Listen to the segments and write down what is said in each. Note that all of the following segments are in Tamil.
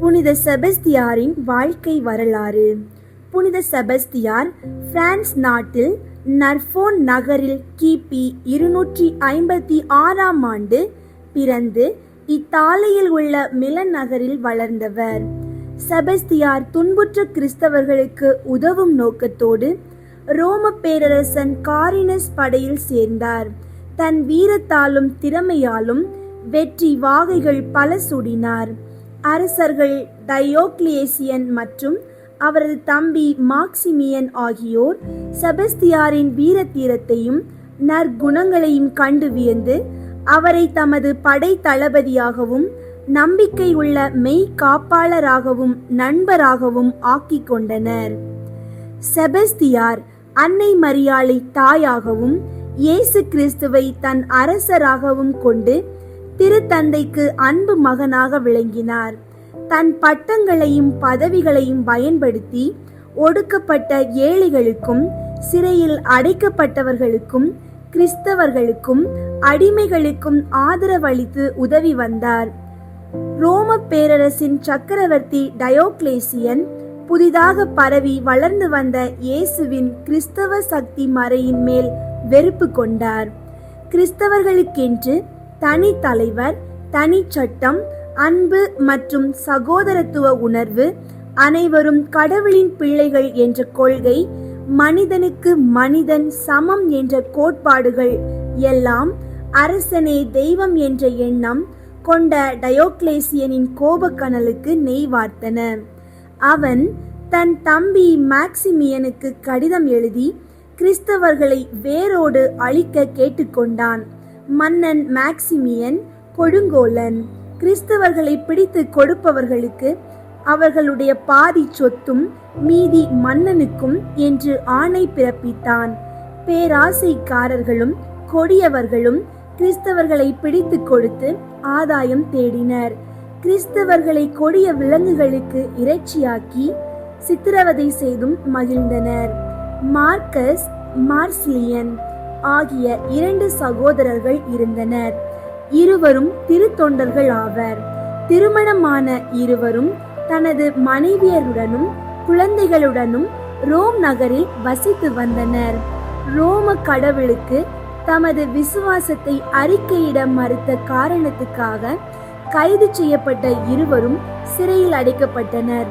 புனித செபஸ்தியாரின் வாழ்க்கை வரலாறு. புனித செபஸ்தியார் பிரான்ஸ் நாட்டில் நர்போன் நகரில் கிபி இருநூற்றி ஐம்பத்தி ஆறாம் ஆண்டு பிறந்து இத்தாலியில் உள்ள மிலன் நகரில் வளர்ந்தவர். செபஸ்தியார் துன்புற்ற கிறிஸ்தவர்களுக்கு உதவும் நோக்கத்தோடு ரோம பேரரசன் காரினஸ் படையில் சேர்ந்தார். தன் வீரத்தாலும் திறமையாலும் வெற்றி வாகைகள் பல சுடினார். அரசர்கள் டயோக்ளியேசியன் மற்றும் அவரது தம்பி மாக்சிமியன் ஆகியோர் செபஸ்தியாரின் வீரத்தீரத்தையும் நற்குணங்களையும் கண்டு வியந்து அவரை தமது படை தளபதியாகவும் நம்பிக்கை உள்ள மெய் காப்பாளராகவும் நண்பராகவும் ஆக்கிக் கொண்டனர். செபஸ்தியார் அன்னை மரியாளை தாயாகவும் இயேசு கிறிஸ்துவை தன் அரசராகவும் கொண்டு திருத்தந்தைக்கு அன்பு மகனாக விளங்கினார். தன் பட்டங்களையும் பதவிகளையும் பயன்படுத்தி ஒடுக்கப்பட்ட ஏழைகளுக்கும் சிறையில் அடைக்கப்பட்டவர்களுக்கும் கிறிஸ்தவர்களுக்கும் அடிமைகளுக்கும் ஆதரவளித்து உதவி வந்தார். ரோம பேரரசின் சக்கரவர்த்தி டயோக்ளேசியன் புதிதாக பரவி வளர்ந்து வந்த இயேசுவின் கிறிஸ்தவ சக்தி மறையின் மேல் வெறுப்பு கொண்டார். கிறிஸ்தவர்களுக்கென்று தனி தலைவர் தனி சட்டம் அன்பு மற்றும் சகோதரத்துவ உணர்வு அனைவரும் கடவுளின் பிள்ளைகள் என்ற கொள்கை மனிதனுக்கு மனிதன் சமம் என்ற கோட்பாடுகள் எல்லாம் அரசனே தெய்வம் என்ற எண்ணம் கொண்ட டயோக்ளேசியனின் கோபக்கனலுக்கு நெய் வார்த்தன அவன் தன் தம்பி மேக்சிமியனுக்கு கடிதம் எழுதி கிறிஸ்தவர்களை வேரோடு அழிக்க கேட்டுக்கொண்டான். மன்னன் மேக்சிமியன் கொடுங்கோலன். கிறிஸ்தவர்களை பிடித்து கொடுப்பவர்களுக்கு அவர்களுடைய பாதி சொத்தும் மீதி மன்னனுக்கும் என்று ஆணை பிறப்பித்தான். பேராசைக்காரர்களும் கொடியவர்களும் கிறிஸ்தவர்களை பிடித்து கொடுத்து ஆதாயம் தேடினர். கிறிஸ்தவர்களை கொடிய விலங்குகளுக்கு இறைச்சியாக்கி சித்திரவதை செய்தும் மகிழ்ந்தனர். மார்க்கஸ் மார்சிலியன் ஆகிய இரண்டு சகோதரர்கள் இருந்தனர். இருவரும் திருத்தொண்டர்கள் ஆவர். திருமணமான இருவரும் தனது மனைவியருடனும் குழந்தைகளுடனும் ரோம் நகரில் வசித்து வந்தனர். ரோம கடவுளுக்கு தமது விசுவாசத்தை அறிக்கையிட மறுத்த காரணத்துக்காக கைது செய்யப்பட்ட இருவரும் சிறையில் அடைக்கப்பட்டனர்.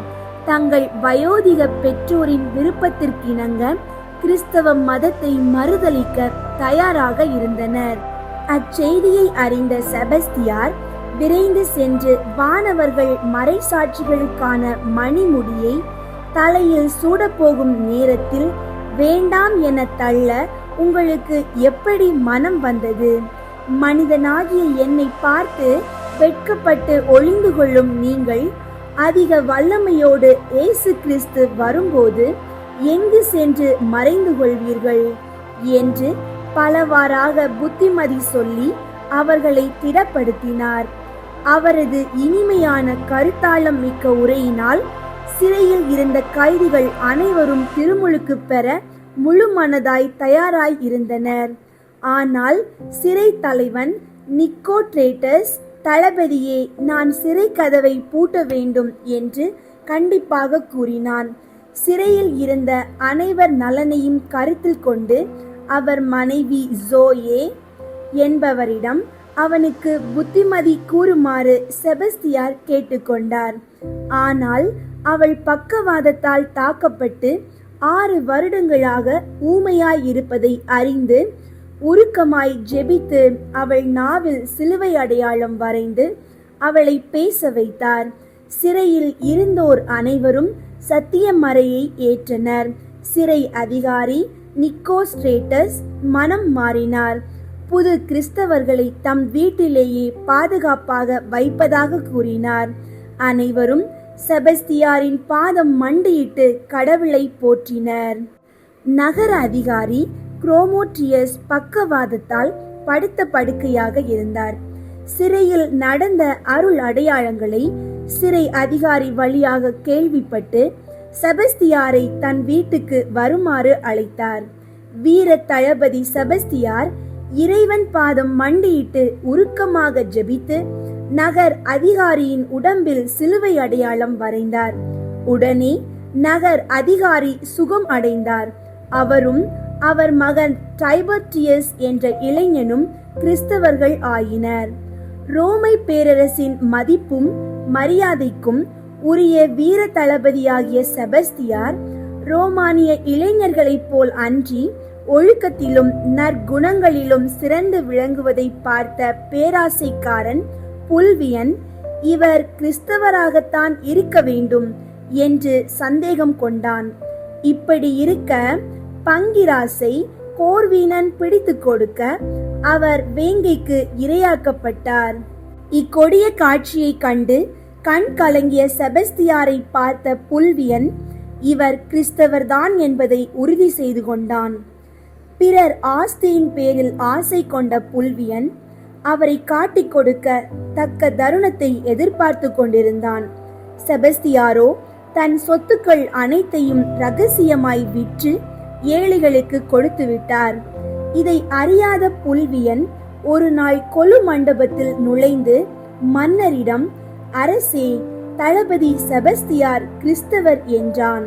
தங்கள் வயோதிக பெற்றோரின் விருப்பத்திற்கிணங்க கிறிஸ்தவ மதத்தை மறுதலிக்க தயாராக இருந்தனர். அச்செய்தியை அறிந்த செபஸ்தியார் விரைந்து சென்று வானவர்கள் மறைசாட்சிகளுக்கான மணிமுடியை தலையில் சூடப்போகும் நேரத்தில் வேண்டாம் என தள்ள உங்களுக்கு எப்படி மனம் வந்தது? மனிதனாகிய என்னை பார்த்து வெட்கப்பட்டு ஒளிந்து கொள்ளும் நீங்கள் அதிக வல்லமையோடு இயேசு கிறிஸ்து வரும்போது எங்கு சென்று மறைந்து கொள்வீர்கள்? என்று பலவாறாக புத்திமதி சொல்லி அவர்களை திடப்படுத்தினார். அவரது இனிமையான கருத்தாளம் மிக்க உரையினால் சிறையில் இருந்த கைதிகள் அனைவரும் திருமுழுக்கு பெற முழு மனதாய் தயாராய் இருந்தனர். ஆனால் சிறை தலைவன் நிக்கோட்ரேட்டஸ் தளபதியே நான் சிறை கதவை பூட்ட வேண்டும் என்று கண்டிப்பாக கூறினான். சிறையில் இருந்த அனைவர் நலனையும் கருத்தில் கொண்டு அவர் மனைவி ஜோயே என்பவரிடம் அவனுக்கு புத்திமதி கூறுமாறு செபஸ்தியார் கேட்டுக்கொண்டார். ஆனால் அவள் பக்கவாதத்தால் தாக்கப்பட்டு ஆறு வருடங்களாக ஊமையாய் இருப்பதை அறிந்து உருக்கமாய் ஜெபித்து அவள் நாவில் சிலுவை அடையாளம் வரைந்து அவளை பேச வைத்தார். சிறையில் இருந்தோர் அனைவரும் சத்தியமறையை ஏற்றனர். சிறை அதிகாரி நிக்கோஸ்ட்ரேட்டஸ் மனம் மாறினார். புது கிறிஸ்தவர்களை தம் வீட்டிலேயே பாதுகாப்பாக வைப்பதாக கூறினார். அனைவரும் செபஸ்தியாரின் பாதம் மண்டியிட்டு கடவுளை போற்றினர். நகர அதிகாரி குரோமோட்ரியஸ் பக்கவாதத்தால் படுத்த படுக்கையாக இருந்தார். சிறையில் நடந்த அருள் அடையாளங்களை சிறை அதிகாரி வழியாக கேள்விப்பட்டு செபஸ்தியாரை தன் வீட்டுக்கு வருமாறு அழைத்தார். வீர தளபதி செபஸ்தியார் இறைவன் பாதம் மண்டியிட்டு உருக்கமாக ஜெபித்து நகர் அதிகாரியின் உடம்பில் சிலுவை அடையாளம் வரைந்தார். உடனே நகர் அதிகாரி சுகம் அடைந்தார். அவரும் அவர் மகன் டைபர்டியஸ் என்ற இளைஞனும் கிறிஸ்தவர்கள் ஆயினர். ரோமை பேரரசின் மதிப்பும் மரியாதைக்கும் உரிய வீர தளபதியாகிய செபஸ்தியார் ரோமானிய இளைஞர்களைப் போல் அன்றி ஒழுக்கத்திலும் நற்குணங்களிலும் சிறந்து விளங்குவதை பார்த்த பேராசைக்காரன் புல்வியன் இவர் கிறிஸ்தவராகத்தான் இருக்க வேண்டும் என்று சந்தேகம் கொண்டான். இப்படி இருக்க பங்கிராசை கோர்வீனன் பிடித்து கொடுக்க அவர் வேங்கைக்கு இரையாக்கப்பட்டார். இக்கொடிய காட்சியை கண்டு கண் கலங்கிய செபஸ்தியாரை பார்த்த புல்வியன் இவர் கிறிஸ்தவர்தான் என்பதை உறுதி செய்து கொண்டான். பிறர் ஆஸ்தியின் பேரில் ஆசை கொண்ட புல்வியன் அவரை காட்டிக் கொடுக்க தக்க தருணத்தை எதிர்பார்த்து கொண்டிருந்தான். செபஸ்தியாரோ தன் சொத்துக்கள் அனைத்தையும் ரகசியமாய் விற்று ஏழைகளுக்கு கொடுத்து விட்டார். இதை அறியாத புல்வியன் ஒரு நாள் கொலு மண்டபத்தில் நுழைந்து மன்னரிடம் அரசே தளபதி செபஸ்தியார் கிறிஸ்தவர் என்றான்.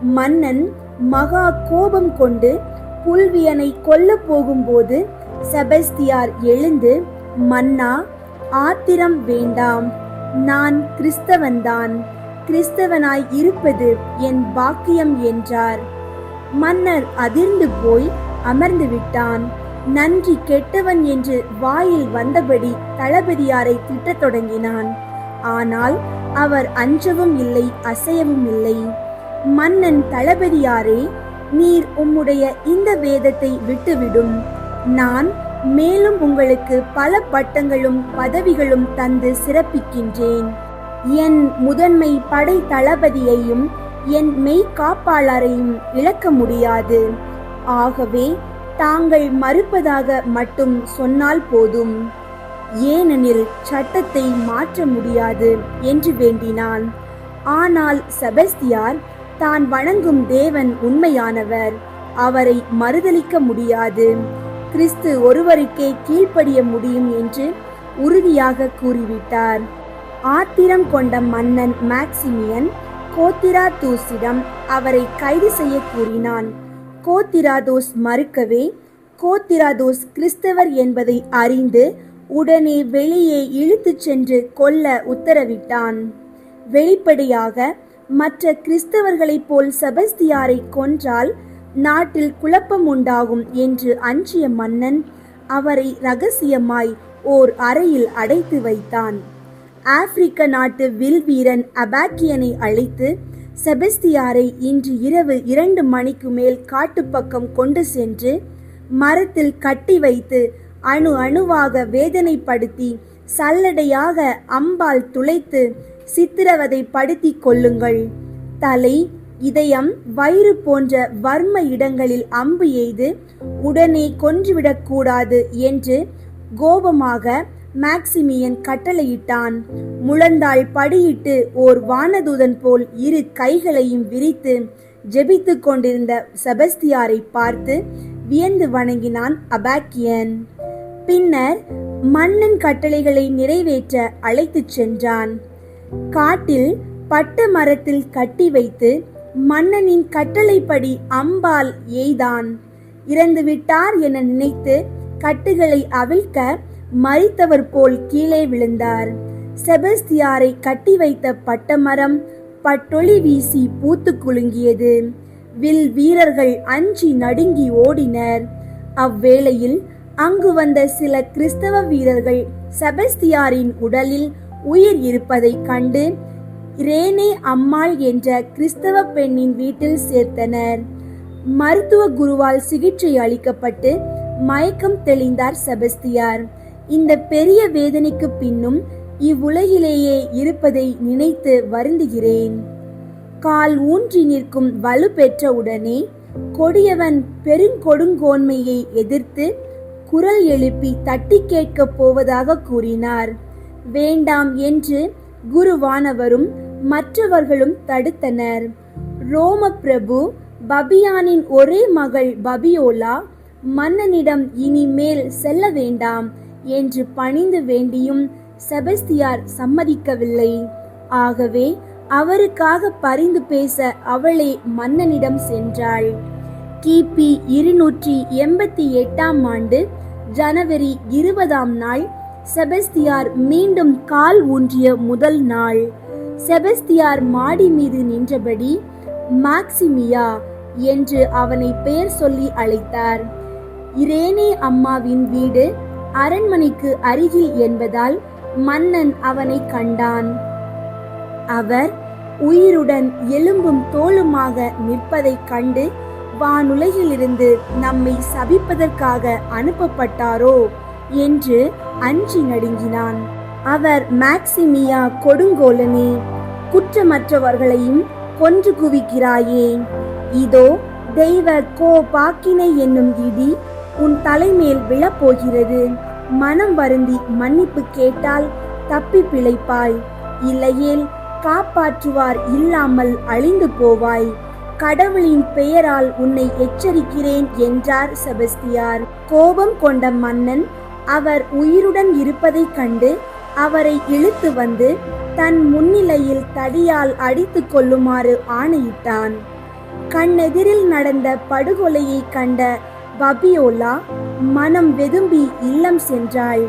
மன்னன் மகா கோபம் கொண்டு புல்வியனை கொல்ல போகும்போது செபஸ்தியார் எழுந்து மன்னா ஆத்திரம் வேண்டாம். நான் கிறிஸ்தவன்தான். கிறிஸ்தவனாய் இருப்பது என் பாக்கியம் என்றார். மன்னர் அதிர்ந்து போய் அமர்ந்து விட்டான். நன்றி கெட்டவன் என்று வாயில் வந்தபடி தளபதியாரை திட்டத் தொடங்கினான். ஆனால் அவர் அஞ்சவும் இல்லை அசையவும் இல்லை. மன்னன் தளபதியாரே நீர் உம்முடைய இந்த வேதத்தை விட்டுவிடும். நான் மேலும் உங்களுக்கு பல பட்டங்களும் பதவிகளும் தந்து சிறப்பிக்கின்றேன். என் முதன்மை படை தளபதியையும் என் மெய் காப்பாளரையும் இழக்க முடியாது. ஆகவே தாங்கள் மறுப்பதாக மட்டும் சொன்னால் போதும். ஏனெனில் சட்டத்தை மாற்ற முடியாது என்று வேண்டினான். ஆனால் செபஸ்தியார் தான் வணங்கும் தேவன் உண்மையானவர். அவரை மறுதலிக்க முடியாது. கிறிஸ்து ஒருவருக்கே கீழ்ப்படிய முடியும் என்று உறுதியாக கூறிவிட்டார். ஆத்திரம் கொண்ட மன்னன் மேக்சிமியன் கோத்திராதூஸிடம் அவரை கைது செய்ய கூறினான். கோத்திராதோஸ் மறுக்கவே கோத்திராதோஸ் கிறிஸ்தவர் என்பதை அறிந்து உடனே வெளியே இழுத்துச் சென்று கொல்ல உத்தரவிட்டான். வெளிப்படையாக மற்ற கிறிஸ்தவர்களைப் போல் செபஸ்தியாரை கொன்றால் நாட்டில் குழப்பம் உண்டாகும் என்று அஞ்சிய மன்னன் அவரை ரகசியமாய் ஓர் அறையில் அடைத்து வைத்தான். ஆப்பிரிக்க நாட்டு வில் வீரன் அபாக்கியனை அழைத்து செபஸ்தியாரை இன்று இரவு இரண்டு மணிக்கு மேல் காட்டுப்பக்கம் கொண்டு சென்று மரத்தில் கட்டி வைத்து அணு அணுவாக வேதனைப்படுத்தி சல்லடையாக அம்பால் துளைத்து சித்திரவதை படுத்தி கொள்ளுங்கள். தலை இதயம் வயிறு போன்ற வர்ம இடங்களில் அம்பு எய்து உடனே கொன்றுவிடக்கூடாது என்று கோபமாக மேக்சிமியன் கட்டளையிட்டான். முழந்தாள் படியிட்டு ஓர் வானதூதன் போல் இரு கைகளையும் விரித்து ஜெபித்து கொண்டிருந்த செபஸ்தியாரை பார்த்து வியந்து வணங்கினான் அபாக்கியன். பின்னர் மன்னன் கட்டளைகளை நிறைவேற்ற அழைத்துச் சென்றான். காட்டில் பட்ட மரத்தில் கட்டி வைத்து மன்னனின் கட்டளைப்படி அம்பால் எய்தான். இறந்து விட்டார் என நினைத்து கட்டுகளை அவிழ்க்க மறித்தவர் போல் கீழே விழுந்தார். செபஸ்தியாரை கட்டி வைத்த பட்டமரம் பட்டொளி வீசி பூத்து குலுங்கியது. வில் வீரர்கள் அஞ்சி நடுங்கி ஓடினர். அவ்வேளையில் அங்கு வந்த சில கிறிஸ்தவ வீரர்கள் செபஸ்தியாரின் உடலில் உயிர் இருப்பதைக் கண்டு ரேனே அம்மாள் என்ற கிறிஸ்தவ பெண்ணின் வீட்டில் சேர்த்தனர். மருத்துவ குருவால் சிகிச்சை அளிக்கப்பட்டு மயக்கம் தெளிந்தார் செபஸ்தியார். இந்த பெரிய வேதனைக்கு பின்னும் இவ்வுலகிலேயே இருப்பதை நினைத்து வருந்துகிறேன். கால் ஊன்றி நிற்கும் வலு பெற்ற உடனே கொடியவன் பெருங்கொடுங்கோன்மையை எதிர்த்து குரல் எழுப்பி தட்டி கேட்கப் போவதாக கூறினார். வேண்டாம் என்று குருவானவரும் மற்றவர்களும் தடுத்தனர். ரோம பிரபு பபியானின் ஒரே மகள் பபியோலா மன்னனிடம் இனிமேல் செல்ல வேண்டாம் என்று பணிந்து வேண்டியும் செபஸ்தியார் சம்மதிக்கவில்லை. ஆகவே அவருக்காக பரிந்து பேச அவளே மன்னனிடம் சென்றாள். கிபி இருநூற்றி எண்பத்தி எட்டாம் ஆண்டு ஜனவரி இருபதாம் நாள் செபஸ்தியார் மீண்டும் கால் ஊன்றிய முதல் நாள். செபஸ்தியார் மாடி மீது நின்றபடி மாக்சிமியா என்று அவனை பெயர் சொல்லி அழைத்தார். இரேனே அம்மாவின் வீடு அரண்மனைக்கு அருகில் என்பதால் மன்னன் அவனை கண்டான். அவர் உயிருடன் எலும்பும் தோலுமாக நிற்பதைக் கண்டு வானுலகிலிருந்து நம்மை சபிப்பதற்காக அனுப்பப்பட்டாரோ என்று அஞ்சி நடுங்கினான். அவர் மேக்சிமியா கொடுங்கோலனே குற்றமற்றவர்களையும் கொன்று குவிக்கிறாயே. இதோ தெய்வ கோ பாக்கினை என்னும் இடி உன் தலைமேல் விழப்போகிறது. மனம் வருந்தி மன்னிப்பு கேட்டால் தப்பி பிழைப்பாய். இல்லையேல் காப்பாற்றுவார் இல்லாமல் அழிந்து போவாய். கடவுளின் பெயரால் உன்னை எச்சரிக்கிறேன் என்றார் செபஸ்தியார். கோபம் கொண்ட மன்னன் அவர் உயிருடன் இருப்பதைக் கண்டு அவரை இழுத்து வந்து தன் முன்னிலையில் தடியால் அடித்துக் கொள்ளுமாறு ஆணையிட்டான். கண்ணெதிரில் நடந்த படுகொலையை கண்ட பபியோலா மனம் வெதும்பி இல்லம் சென்றாள்.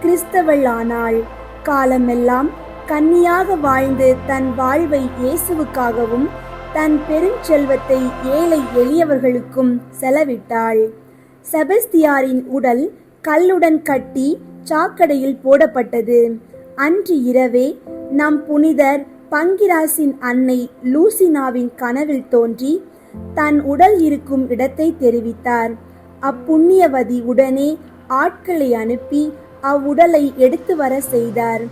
கிறிஸ்தவள் ஆனாள் காலமெல்லாம் கன்னியாக வாழ்ந்து தன் வாழ்வை இயேசுவுக்காகவும் தன் பெருஞ்செல்வத்தை ஏழை எளியவர்களுக்கும் செலவிட்டாள். செபஸ்தியாரின் உடல் கல்லுடன் கட்டி சாக்கடையில் போடப்பட்டது. அன்று இரவே நம் புனிதர் பங்கிராசின் அன்னை லூசினாவின் கனவில் தோன்றி தன் உடல் இருக்கும் இடத்தை தெரிவித்தார். அப்புண்ணியவதி உடனே ஆட்களை அனுப்பி அவ்வுடலை எடுத்து வர செய்தார்.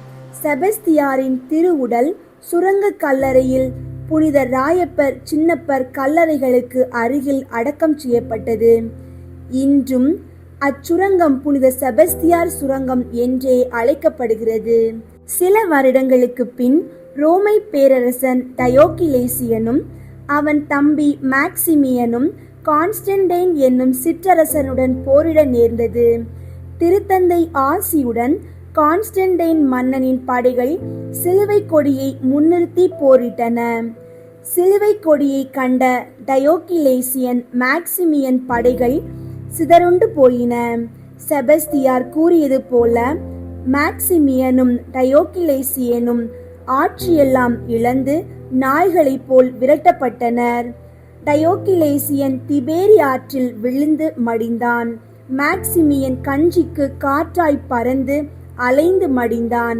செபஸ்தியாரின் திருவுடல் சுரங்க கல்லறையில் புனித ராயப்பர் சின்னப்பர் கல்லறைகளுக்கு அருகில் அடக்கம் செய்யப்பட்டது. இன்றும் அச்சுரங்கம் புனித செபஸ்தியார் சுரங்கம் என்றே அழைக்கப்படுகிறது. சில வருடங்களுக்கு பின் ரோமை பேரரசன் டயோக்கிலேசியனும் அவன் தம்பி மேக்சிமியனும் கான்ஸ்டன்டைன் என்னும் சிற்றரசனுடன் போரிட நேர்ந்தது. திருத்தந்தை ஆசியுடன் கான்ஸ்டன்டைன் மன்னனின் படைகள் சிலுவை கொடியை முன்னிறுத்தி போரிட்டன. சிலுவை கொடியை கண்ட டயோக்கிலேசியன் மேக்சிமியன் படைகள் சிதறுண்டு போயின. செபஸ்தியார் கூறியது போல மேக்சிமியனும் டயோக்கிலேசியனும் ஆட்சியெல்லாம் இழந்து நாய்களைப் போல் விரட்டப்பட்டனர். டயோக்கிலேசியன் திபேரி ஆற்றில் விழுந்து மடிந்தான். மேக்சிமியன் கஞ்சிக்கு காற்றாய் பறந்து அலைந்து மடிந்தான்.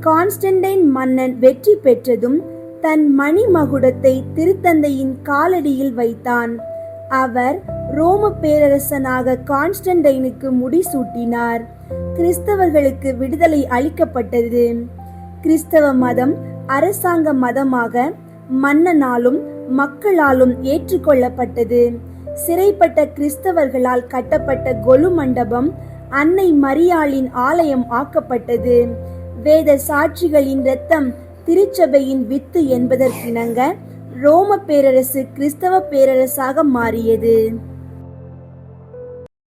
கான்ஸ்டன்டைன் மன்னன் வெற்றி பெற்றதும் தன் மணிமகுடத்தை திருத்தந்தையின் காலடியில் வைத்தான். அவர் ரோம பேரரசனாக கான்ஸ்டன்டைனுக்கு முடிசூட்டினார். கிறிஸ்தவர்களுக்கு விடுதலை அளிக்கப்பட்டது. கிறிஸ்தவ மதம் அரசாங்க மதமாக மன்னனாலும் மக்களாலும் ஏற்றுக்கொள்ளப்பட்டது. சிறைப்பட்ட கிறிஸ்தவர்களால் கட்டப்பட்ட கொலு மண்டபம் அன்னை மரியாளின் ஆலயம் ஆக்கப்பட்டது. வேத சாட்சிகளின் இரத்தம் திருச்சபையின் வித்து என்பதற்கிணங்க ரோம பேரரசு கிறிஸ்தவ பேரரசாக மாறியது.